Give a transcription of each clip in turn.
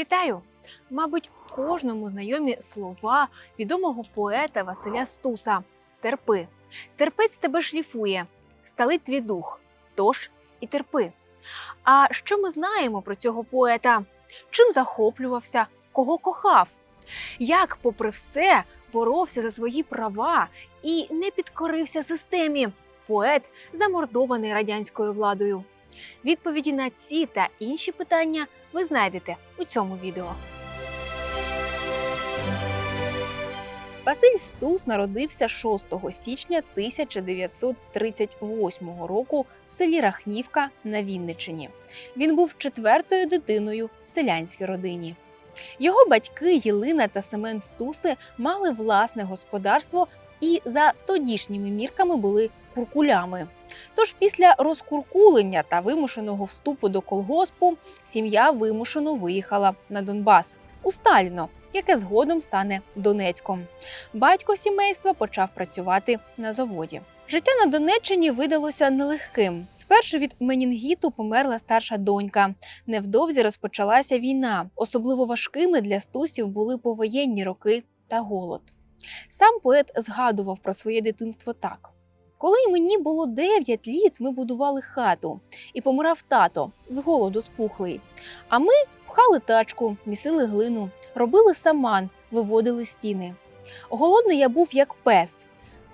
Вітаю! Мабуть, кожному знайомі слова відомого поета Василя Стуса Терпи. Терпець тебе шліфує, сталить твій дух. Тож і терпи. А що ми знаємо про цього поета? Чим захоплювався, кого кохав? Як, попри все, боровся за свої права і не підкорився системі? Поет, замордований радянською владою. Відповіді на ці та інші питання ви знайдете у цьому відео. Василь Стус народився 6 січня 1938 року в селі Рахнівка на Вінниччині. Він був четвертою дитиною в селянській родині. Його батьки Єлина та Семен Стуси мали власне господарство і за тодішніми мірками були куркулями. Тож після розкуркулення та вимушеного вступу до колгоспу сім'я вимушено виїхала на Донбас у Сталіно, яке згодом стане Донецьком. Батько сімейства почав працювати на заводі. Життя на Донеччині видалося нелегким. Спершу від менінгіту померла старша донька. Невдовзі розпочалася війна. Особливо важкими для стусів були повоєнні роки та голод. Сам поет згадував про своє дитинство так. Коли мені було 9 літ, ми будували хату, і помирав тато з голоду спухлий. А ми пхали тачку, місили глину, робили саман, виводили стіни. Голодний я був як пес.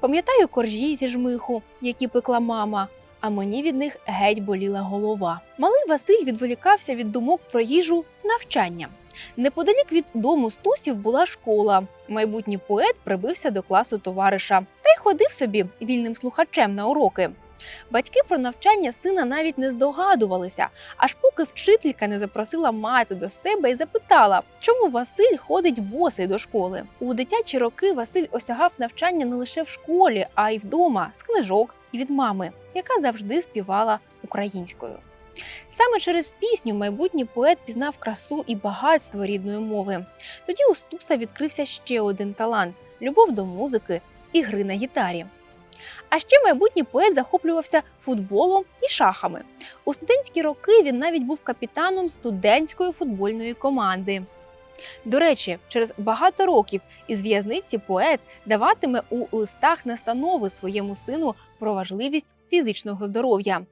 Пам'ятаю коржі зі жмиху, які пекла мама, а мені від них геть боліла голова. Малий Василь відволікався від думок про їжу навчанням. Неподалік від дому стусів була школа. Майбутній поет прибився до класу товариша та й ходив собі вільним слухачем на уроки. Батьки про навчання сина навіть не здогадувалися, аж поки вчителька не запросила мати до себе і запитала, чому Василь ходить босий до школи. У дитячі роки Василь осягав навчання не лише в школі, а й вдома з книжок і від мами, яка завжди співала українською. Саме через пісню майбутній поет пізнав красу і багатство рідної мови. Тоді у Стуса відкрився ще один талант любов до музики і гри на гітарі. А ще майбутній поет захоплювався футболом і шахами. У студентські роки він навіть був капітаном студентської футбольної команди. До речі, через багато років із в'язниці поет даватиме у листах настанови своєму сину про важливість фізичного здоров'я.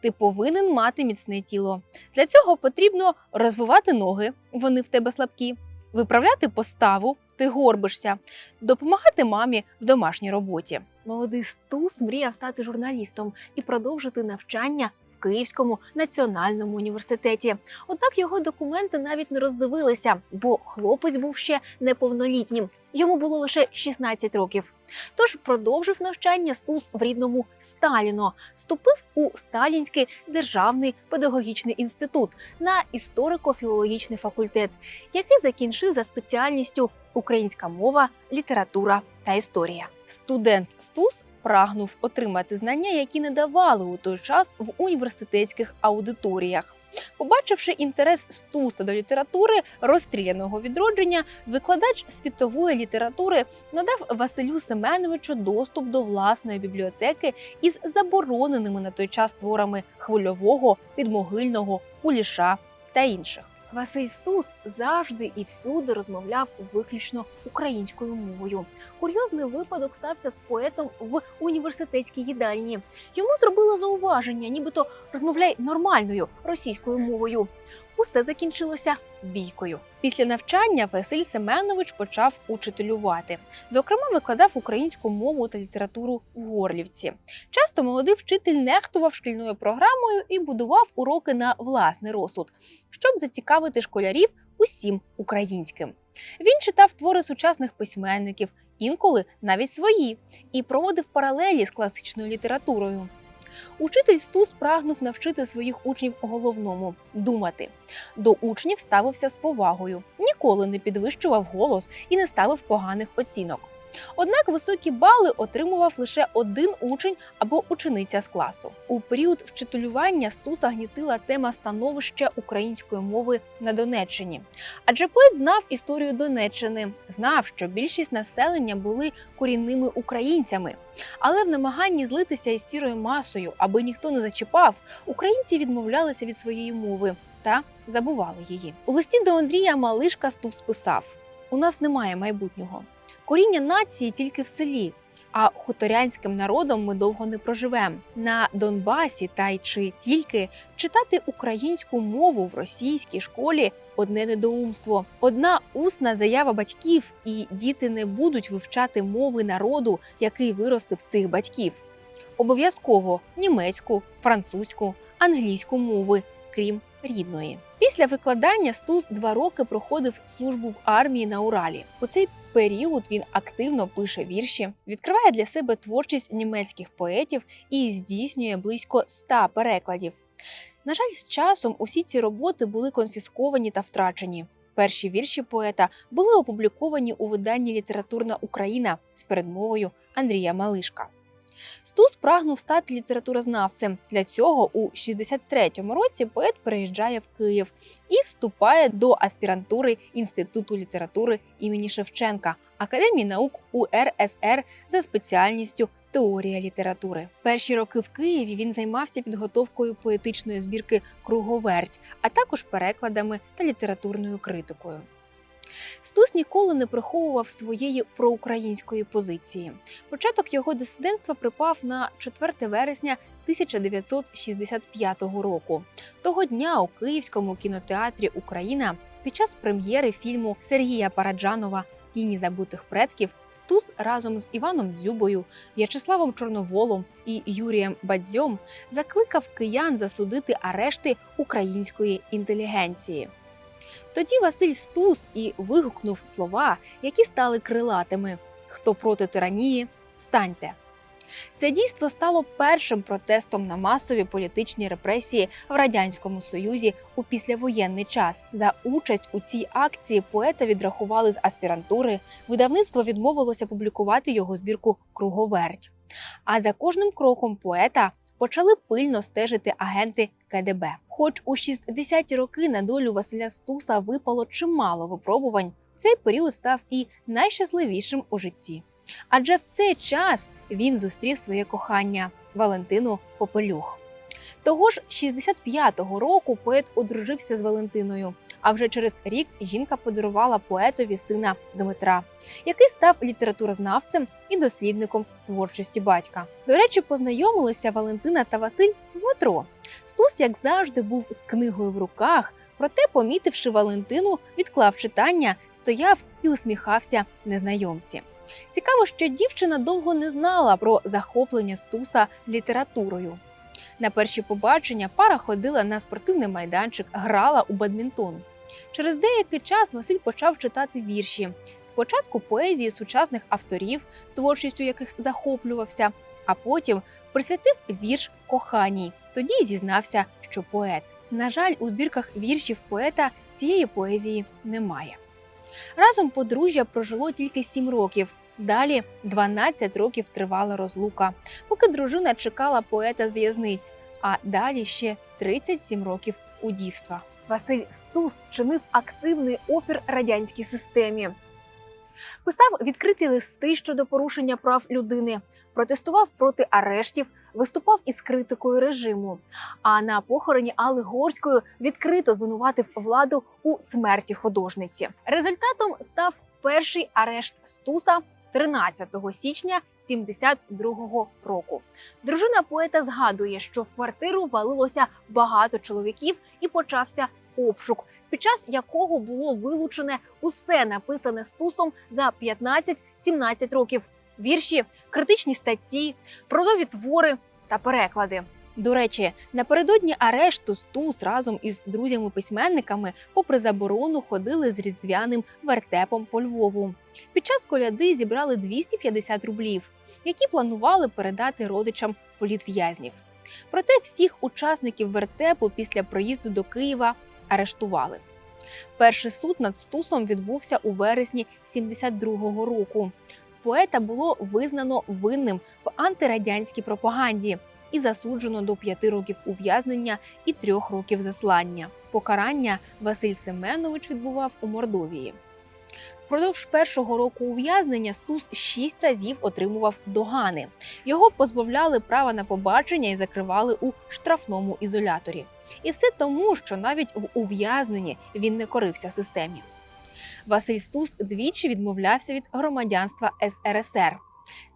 Ти повинен мати міцне тіло. Для цього потрібно розвивати ноги, вони в тебе слабкі, виправляти поставу, ти горбишся, допомагати мамі в домашній роботі. Молодий Стус мріяв стати журналістом і продовжити навчання Київському національному університеті. Однак його документи навіть не роздивилися, бо хлопець був ще неповнолітнім. Йому було лише 16 років. Тож продовжив навчання Стус в рідному Сталіно, вступив у Сталінський державний педагогічний інститут на історико-філологічний факультет, який закінчив за спеціальністю українська мова, література та історія. Студент Стус прагнув отримати знання, які не давали у той час в університетських аудиторіях. Побачивши інтерес Стуса до літератури розстріляного відродження, викладач світової літератури надав Василю Семеновичу доступ до власної бібліотеки із забороненими на той час творами хвильового, підмогильного, куліша та інших. Василь Стус завжди і всюди розмовляв виключно українською мовою. Курйозний випадок стався з поетом в університетській їдальні. Йому зробили зауваження, нібито розмовляй нормальною російською мовою. Усе закінчилося бійкою. Після навчання Василь Семенович почав учителювати. Зокрема, викладав українську мову та літературу в Горлівці. Часто молодий вчитель нехтував шкільною програмою і будував уроки на власний розсуд, щоб зацікавити школярів усім українським. Він читав твори сучасних письменників, інколи навіть свої, і проводив паралелі з класичною літературою. Учитель Стус прагнув навчити своїх учнів головному думати. До учнів ставився з повагою, ніколи не підвищував голос і не ставив поганих оцінок. Однак високі бали отримував лише один учень або учениця з класу. У період вчителювання Стуса гнітила тема становища української мови на Донеччині. Адже поет знав історію Донеччини, знав, що більшість населення були корінними українцями. Але в намаганні злитися із сірою масою, аби ніхто не зачіпав, українці відмовлялися від своєї мови та забували її. У листі до Андрія Малишка Стус писав: у нас немає майбутнього. Коріння нації тільки в селі. А хуторянським народом ми довго не проживемо. На Донбасі та й чи тільки читати українську мову в російській школі одне недоумство. Одна усна заява батьків, і діти не будуть вивчати мови народу, який виростив цих батьків. Обов'язково німецьку, французьку, англійську мови, крім рідної. Після викладання Стус два роки проходив службу в армії на Уралі. У цей період він активно пише вірші, відкриває для себе творчість німецьких поетів і здійснює близько ста перекладів. На жаль, з часом усі ці роботи були конфісковані та втрачені. Перші вірші поета були опубліковані у виданні Літературна Україна з передмовою Андрія Малишка. Стус прагнув стати літературознавцем. Для цього у 63-му році поет переїжджає в Київ і вступає до аспірантури Інституту літератури імені Шевченка Академії наук УРСР за спеціальністю теорія літератури. Перші роки в Києві він займався підготовкою поетичної збірки Круговерть, а також перекладами та літературною критикою. Стус ніколи не приховував своєї проукраїнської позиції. Початок його дисидентства припав на 4 вересня 1965 року. Того дня у Київському кінотеатрі Україна під час прем'єри фільму Сергія Параджанова Тіні забутих предків Стус разом з Іваном Дзюбою, В'ячеславом Чорноволом і Юрієм Бадзьом закликав киян засудити арешти української інтелігенції. Тоді Василь Стус і вигукнув слова, які стали крилатими: Хто проти тиранії, встаньте. Це дійство стало першим протестом на масові політичні репресії в радянському союзі у післявоєнний час. За участь у цій акції поета відрахували з аспірантури. Видавництво відмовилося публікувати його збірку Круговерть. А за кожним кроком поета почали пильно стежити агенти КДБ. Хоч у 60-ті роки на долю Василя Стуса випало чимало випробувань, цей період став і найщасливішим у житті. Адже в цей час він зустрів своє кохання Валентину Попелюх. Того ж 65-го року поет одружився з Валентиною. А вже через рік жінка подарувала поетові сина Дмитра, який став літературознавцем і дослідником творчості батька. До речі, познайомилися Валентина та Василь в метро. Стус, як завжди, був з книгою в руках, проте, помітивши Валентину, відклав читання, стояв і усміхався незнайомці. Цікаво, що дівчина довго не знала про захоплення Стуса літературою. На перші побачення пара ходила на спортивний майданчик, грала у бадмінтон. Через деякий час Василь почав читати вірші. Спочатку поезії сучасних авторів, творчістю яких захоплювався, а потім присвятив вірш коханій. Тоді зізнався, що поет. На жаль, у збірках віршів поета цієї поезії немає. Разом подружжя прожило тільки сім років. Далі 12 років тривала розлука, поки дружина чекала поета з в'язниць, а далі ще 37 років удівства. Василь Стус чинив активний опір радянській системі. Писав відкриті листи щодо порушення прав людини, протестував проти арештів, виступав із критикою режиму. А на похороні Алли Горської відкрито звинуватив владу у смерті художниці. Результатом став перший арешт Стуса 13 січня 72-го року. Дружина поета згадує, що в квартиру валилося багато чоловіків і почався обшук, під час якого було вилучене усе написане Стусом за 15-17 років: вірші, критичні статті, прозові твори та переклади. До речі, напередодні арешту Стус разом із друзями-письменниками, попри заборону, ходили з різдвяним вертепом по Львову. Під час коляди зібрали 250 рублів, які планували передати родичам політв'язнів. Проте всіх учасників вертепу після приїзду до Києва арештували. Перший суд над Стусом відбувся у вересні 72-го року. Поета було визнано винним в антирадянській пропаганді і засуджено до п'яти років ув'язнення і трьох років заслання. Покарання Василь Семенович відбував у Мордовії. Впродовж першого року ув'язнення Стус шість разів отримував догани. Його позбавляли права на побачення і закривали у штрафному ізоляторі. І все тому, що навіть в ув'язненні він не корився системі. Василь Стус двічі відмовлявся від громадянства СРСР.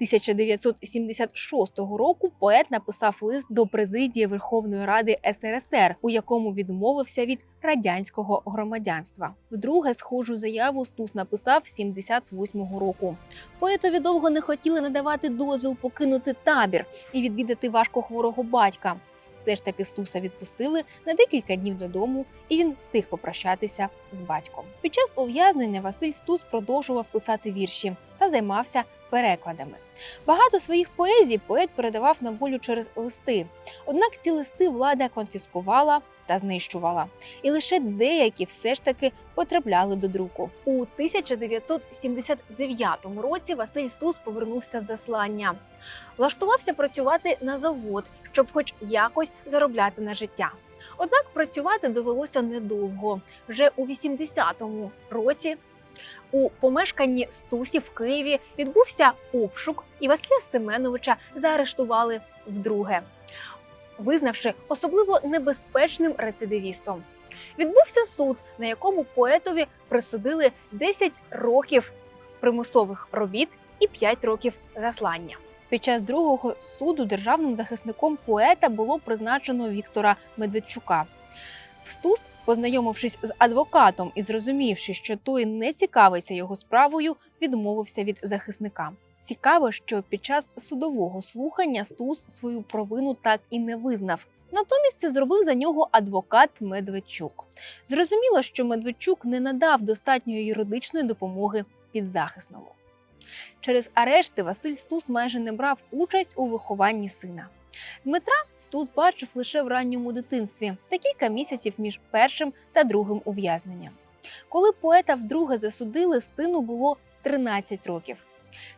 1976 року поет написав лист до президії Верховної Ради СРСР, у якому відмовився від радянського громадянства. Вдруге схожу заяву Стус написав 78-го року. Поетові довго не хотіли надавати дозвіл покинути табір і відвідати важкохворого батька. Все ж таки Стуса відпустили на декілька днів додому, і він встиг попрощатися з батьком. Під час ув'язнення Василь Стус продовжував писати вірші та займався перекладами. Багато своїх поезій поет передавав на волю через листи. Однак ці листи влада конфіскувала та знищувала, і лише деякі все ж таки потрапляли до друку. У 1979 році Василь Стус повернувся з заслання. Влаштувався працювати на завод, щоб хоч якось заробляти на життя. Однак працювати довелося недовго. Вже у 80-му році у помешканні Стусі в Києві відбувся обшук, і Василя Семеновича заарештували вдруге, визнавши особливо небезпечним рецидивістом. Відбувся суд, на якому поетові присудили 10 років примусових робіт і 5 років заслання. Під час другого суду державним захисником поета було призначено Віктора Медведчука. Встус, познайомившись з адвокатом і зрозумівши, що той не цікавиться його справою, відмовився від захисника. Цікаво, що під час судового слухання Стус свою провину так і не визнав. Натомість це зробив за нього адвокат Медведчук. Зрозуміло, що Медведчук не надав достатньої юридичної допомоги підзахисному. Через арешти Василь Стус майже не брав участь у вихованні сина. Дмитра Стус бачив лише в ранньому дитинстві та кілька місяців між першим та другим ув'язненням. Коли поета вдруге засудили, сину було 13 років.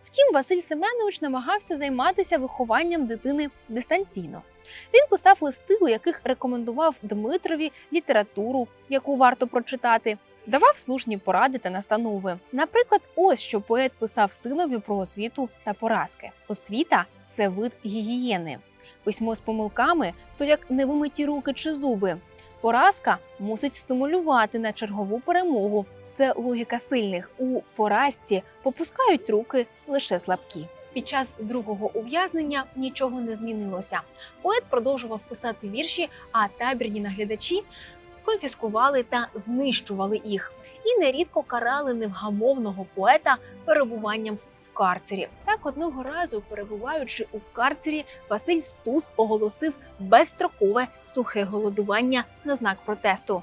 Втім, Василь Семенович намагався займатися вихованням дитини дистанційно. Він писав листи, у яких рекомендував Дмитрові літературу, яку варто прочитати, давав слушні поради та настанови. Наприклад, ось що поет писав синові про освіту та поразки. Освіта це вид гігієни. Письмо з помилками то як невимиті руки чи зуби. Поразка мусить стимулювати на чергову перемогу. Це логіка сильних. У поразці попускають руки лише слабкі. Під час другого ув'язнення нічого не змінилося. Поет продовжував писати вірші, а табірні наглядачі конфіскували та знищували їх і нерідко карали невгамовного поета перебуванням в карцері. Так одного разу, перебуваючи у карцері, Василь Стус оголосив безстрокове сухе голодування на знак протесту.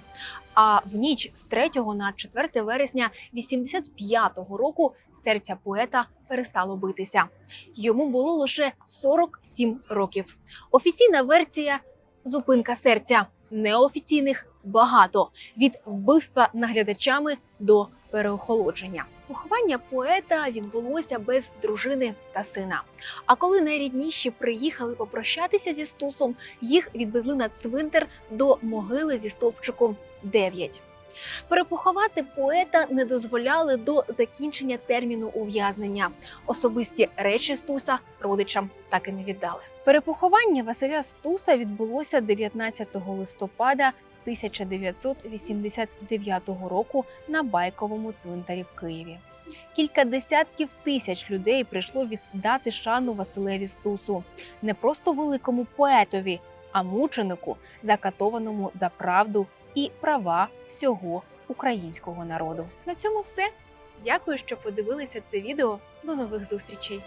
А в ніч з 3 на 4 вересня 85-го року серця поета перестало битися. Йому було лише 47 років. Офіційна версія зупинка серця. Неофіційних багато від вбивства наглядачами до переохолодження. Поховання поета відбулося без дружини та сина. А коли найрідніші приїхали попрощатися зі Стусом, їх відвезли на цвинтар до могили зі стовпчиком 9. Перепоховати поета не дозволяли до закінчення терміну ув'язнення. Особисті речі Стуса родичам так і не віддали. Перепоховання Василя Стуса відбулося 19 листопада 1989 року на байковому цвинтарі в Києві. Кілька десятків тисяч людей прийшло віддати шану Василеві Стусу, не просто великому поетові, а мученику, закатованому за правду і права всього українського народу. На цьому все. Дякую, що подивилися це відео. До нових зустрічей!